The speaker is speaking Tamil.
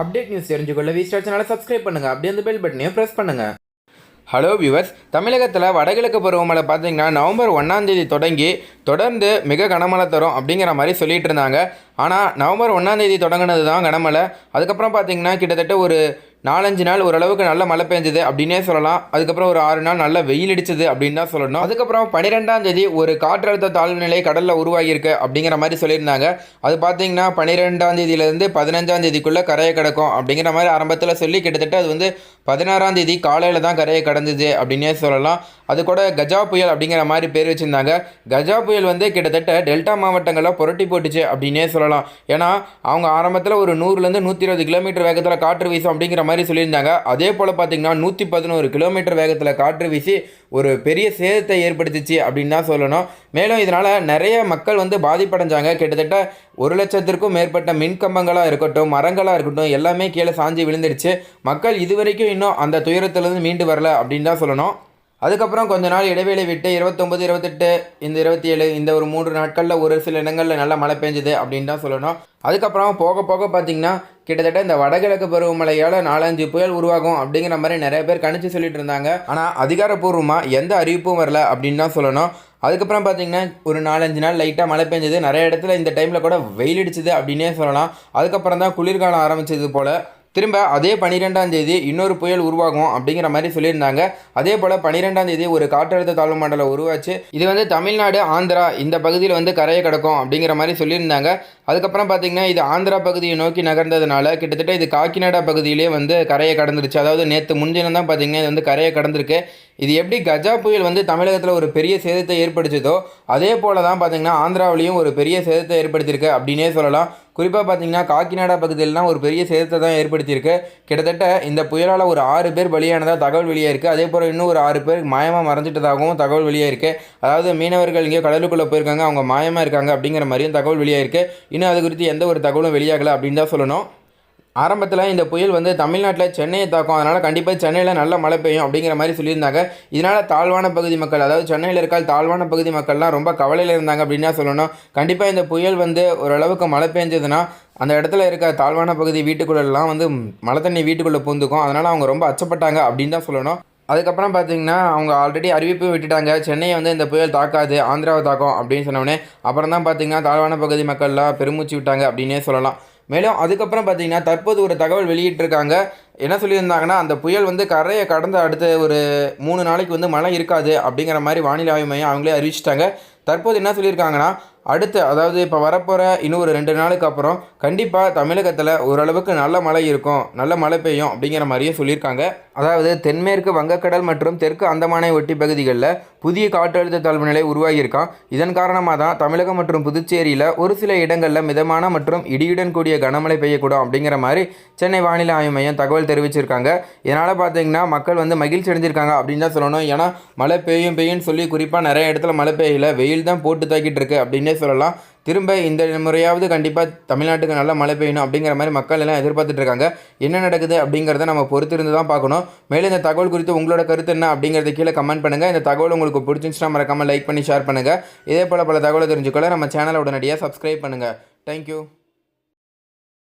அப்டேட் நியூஸ் தெரிஞ்சுக்கொள்ள விஸ்டார் சேனலை சப்ஸ்கிரைப் பண்ணுங்கள் அப்படியே அந்த பெல் பட்டனையும் ப்ரெஸ் பண்ணுங்கள் ஹலோ வியூவர்ஸ் தமிழகத்தில் வடகிழக்கு பருவமழை பார்த்தீங்கன்னா நவம்பர் ஒன்றாந்தேதி தொடங்கி தொடர்ந்து மிக கனமழை தரும் அப்படிங்கிற மாதிரி சொல்லிகிட்டு இருந்தாங்க. ஆனால் நவம்பர் ஒன்றாந்தேதி தொடங்கினது தான் கனமழை. அதுக்கப்புறம் பார்த்தீங்கன்னா கிட்டத்தட்ட ஒரு நாலஞ்சு நாள் ஓரளவுக்கு நல்ல மழை பெஞ்சது அப்படின்னே சொல்லலாம். அதுக்கப்புறம் ஒரு ஆறு நாள் நல்ல வெயில் அடிச்சது அப்படின்னு தான் சொல்லணும். அதுக்கப்புறம் பன்னிரெண்டாம் தேதி ஒரு காற்றழுத்த தாழ்வு நிலை கடலில் உருவாகியிருக்கு அப்படிங்கிற மாதிரி சொல்லியிருந்தாங்க. அது பார்த்தீங்கன்னா பன்னிரெண்டாம் தேதியிலேருந்து பதினஞ்சாம் தேதிக்குள்ளே கரையை கிடக்கும் அப்படிங்கிற மாதிரி ஆரம்பத்தில் சொல்லி கிட்டத்தட்ட அது வந்து பதினாறாம் தேதி காலையில் தான் கரையை கடந்தது அப்படின்னே சொல்லலாம். அது கூட கஜா புயல் அப்படிங்கிற மாதிரி பேர் வச்சுருந்தாங்க. கஜா புயல் வந்து கிட்டத்தட்ட டெல்டா மாவட்டங்களில் புரட்டி போட்டுச்சு அப்படின்னே சொல்லலாம். ஏன்னா அவங்க ஆரம்பத்தில் ஒரு நூறுலேருந்து நூற்றி இருபது கிலோமீட்டர் வேகத்தில் காற்று வீசும் அப்படிங்கிற மாதிரி சொல்லியிருந்தாங்க. அதே போல் பார்த்தீங்கன்னா நூற்றி பதினோரு கிலோமீட்டர் வேகத்தில் காற்று வீசி ஒரு பெரிய சேதத்தை ஏற்படுத்திச்சு அப்படின்னு தான் சொல்லணும். மேலும் இதனால் நிறைய மக்கள் வந்து பாதிப்படைஞ்சாங்க. கிட்டத்தட்ட ஒரு லட்சத்திற்கும் மேற்பட்ட மின்கம்பங்களாக இருக்கட்டும் மரங்களாக இருக்கட்டும் எல்லாமே கீழே சாஞ்சு விழுந்துடுச்சு மக்கள் இதுவரைக்கும் இன்னும் அந்த துயரத்திலிருந்து மீண்டு வரல அப்படின்னு தான் சொல்லணும். அதுக்கப்புறம் கொஞ்ச நாள் இடைவேளை விட்டு இருபத்தொம்பது இருபத்தெட்டு இந்த இருபத்தி ஏழு இந்த ஒரு மூன்று நாட்களில் ஒரு சில இடங்களில் நல்லா மழை பெஞ்சுது அப்படின்னு தான் சொல்லணும். அதுக்கப்புறம் போக போக பார்த்தீங்கன்னா கிட்டத்தட்ட இந்த வடகிழக்கு பருவமழையால் நாலஞ்சு புயல் உருவாகும் அப்படிங்கிற மாதிரி நிறைய பேர் கணிச்சு சொல்லிட்டு இருந்தாங்க. ஆனால் அதிகாரப்பூர்வமாக எந்த அறிவிப்பும் வரல அப்படின்னு தான் சொல்லணும். அதுக்கப்புறம் பார்த்தீங்கன்னா ஒரு நாலஞ்சு நாள் லைட்டாக மழை பெஞ்சது. நிறைய இடத்துல இந்த டைமில் கூட வெயில் அடிச்சுது அப்படின்னே சொல்லலாம். அதுக்கப்புறம் தான் குளிர்காலம் ஆரம்பிச்சது போல் திரும்ப அதே பன்னிரெண்டாம் தேதி இன்னொரு புயல் உருவாகும் அப்படிங்கிற மாதிரி சொல்லியிருந்தாங்க. அதே போல் பன்னிரெண்டாம் தேதி ஒரு காற்றழுத்த தாழ்வு மண்டலம் உருவாச்சு. இது வந்து தமிழ்நாடு ஆந்திரா இந்த பகுதியில் வந்து கரையை கிடக்கும் அப்படிங்கிற மாதிரி சொல்லியிருந்தாங்க. அதுக்கப்புறம் பார்த்தீங்கன்னா இது ஆந்திரா பகுதியை நோக்கி நகர்ந்ததுனால கிட்டத்தட்ட இது காக்கிநாடா பகுதியிலே வந்து கரையை கடந்துருச்சு. அதாவது நேற்று முன்தினம் தான் பார்த்தீங்கன்னா இது வந்து கரையை கடந்திருக்கு. இது எப்படி கஜா புயல் வந்து தமிழகத்தில் ஒரு பெரிய சேதத்தை ஏற்படுத்ததோ அதே போல தான் பார்த்தீங்கன்னா ஆந்திராவிலையும் ஒரு பெரிய சேதத்தை ஏற்படுத்தியிருக்கு அப்படின்னே சொல்லலாம். குறிப்பாக பார்த்தீங்கன்னா காக்கிநாடா பகுதியிலலாம் ஒரு பெரிய சேதத்தை தான் ஏற்படுத்தியிருக்கு. கிட்டத்தட்ட இந்த புயலால் ஒரு ஆறு பேர் பலியானதாக தகவல் வெளியாக இருக்குது அதே போல் இன்னும் ஒரு ஆறு பேர் மாயமாக மறைஞ்சிட்டதாகவும் தகவல் வெளியாக இருக்குது அதாவது மீனவர்கள் இங்கே கடலுக்குள்ளே போயிருக்காங்க அவங்க மாயமாக இருக்காங்க அப்படிங்கிற மாதிரியும் தகவல் வெளியாக இருக்குது இன்னும் அது குறித்து எந்த ஒரு தகவலும் வெளியாகலை அப்படின்னு தான் சொல்லணும். ஆரம்பத்தில் இந்த புயல் வந்து தமிழ்நாட்டில் சென்னையை தாக்கும். அதனால் கண்டிப்பாக சென்னையில் நல்ல மழை பெய்யும் அப்படிங்கிற மாதிரி சொல்லியிருந்தாங்க. இதனால் தாழ்வான பகுதி மக்கள் அதாவது சென்னையில் இருக்க தாழ்வான பகுதி மக்கள்லாம் ரொம்ப கவலையில் இருந்தாங்க அப்படின்னு தான் சொல்லணும். கண்டிப்பாக இந்த புயல் வந்து ஓரளவுக்கு மழை பெஞ்சதுன்னா அந்த இடத்துல இருக்க தாழ்வான பகுதி வீட்டுக்குள்ளெல்லாம் வந்து மழை தண்ணி வீட்டுக்குள்ளே பூந்துக்கும். அதனால் அவங்க ரொம்ப அச்சப்பட்டாங்க அப்படின்னு தான் சொல்லணும். அதுக்கப்புறம் பார்த்தீங்கன்னா அவங்க ஆல்ரெடி அறிவிப்பு விட்டுட்டாங்க. சென்னையை வந்து இந்த புயல் தாக்காது ஆந்திராவை தாக்கும் அப்படின்னு சொன்னோடனே அப்புறம் தான் பார்த்தீங்கன்னா தாழ்வான பகுதி மக்கள்லாம் பெருமூச்சு விட்டாங்க அப்படின்னே சொல்லலாம். மேலும் அதுக்கப்புறம் பார்த்தீங்கன்னா தற்போது ஒரு தகவல் வெளியிட்டிருக்காங்க. என்ன சொல்லியிருந்தாங்கன்னா அந்த புயல் வந்து கரையை கடந்த அடுத்த ஒரு மூணு நாளைக்கு வந்து மழை இருக்காது அப்படிங்கிற மாதிரி வானிலை ஆய்வு மையம் அவங்களே அறிவிச்சிட்டாங்க. தற்போது என்ன சொல்லியிருக்காங்கன்னா அடுத்து அதாவது இப்போ வரப்போகிற இன்னும் ஒரு ரெண்டு நாளுக்கு அப்புறம் கண்டிப்பாக தமிழகத்தில் ஓரளவுக்கு நல்ல மழை இருக்கும் நல்ல மழை பெய்யும் அப்படிங்கிற மாதிரியே சொல்லியிருக்காங்க. அதாவது தென்மேற்கு வங்கக்கடல் மற்றும் தெற்கு அந்தமானை ஒட்டி பகுதிகளில் புதிய காற்றழுத்த தாழ்வு நிலை உருவாகியிருக்கான் இதன் காரணமாக தான் தமிழகம் மற்றும் புதுச்சேரியில் ஒரு சில இடங்களில் மிதமான மற்றும் இடியுடன் கூடிய கனமழை பெய்யக்கூடும் அப்படிங்கிற மாதிரி சென்னை வானிலை ஆய்வு மையம் தகவல் தெரிவிச்சிருக்காங்க. இதனால் பார்த்தீங்கன்னா மக்கள் வந்து மகிழ்ச்சி அடைஞ்சிருக்காங்க அப்படின்னு தான் சொல்லணும். ஏன்னா மழை பெய்யும் பெய்யும்னு சொல்லி குறிப்பாக நிறைய இடத்துல மழை பெய்யல வெயில் தான் போட்டு தாக்கிட்டு இருக்கு அப்படின்னே சொல்லலாம் திரும்ப இந்த முறையாவது கண்டிப்பாக தமிழ்நாட்டுக்கு நல்ல மழை பெய்யணும் அப்படிங்கிற மாதிரி மக்கள் எல்லாம் எதிர்பார்த்துட்டு இருக்காங்க. என்ன நடக்குது அப்படிங்கிறத நம்ம பொறுத்திருந்து தான் பார்க்கணும். மேலும் இந்த தகவல் குறித்து உங்களோட கருத்து என்ன அப்படிங்கிறத கீழே கமெண்ட் பண்ணுங்கள் இந்த தகவல் உங்களுக்கு பிடிச்சிருந்துச்சுன்னா மறக்காமல் லைக் பண்ணி ஷேர் பண்ணுங்கள் இதே போல் பல தகவலை தெரிஞ்சுக்கொள்ள நம்ம சேனலை உடனடியாக சப்ஸ்கிரைப் பண்ணுங்கள் தேங்க்யூ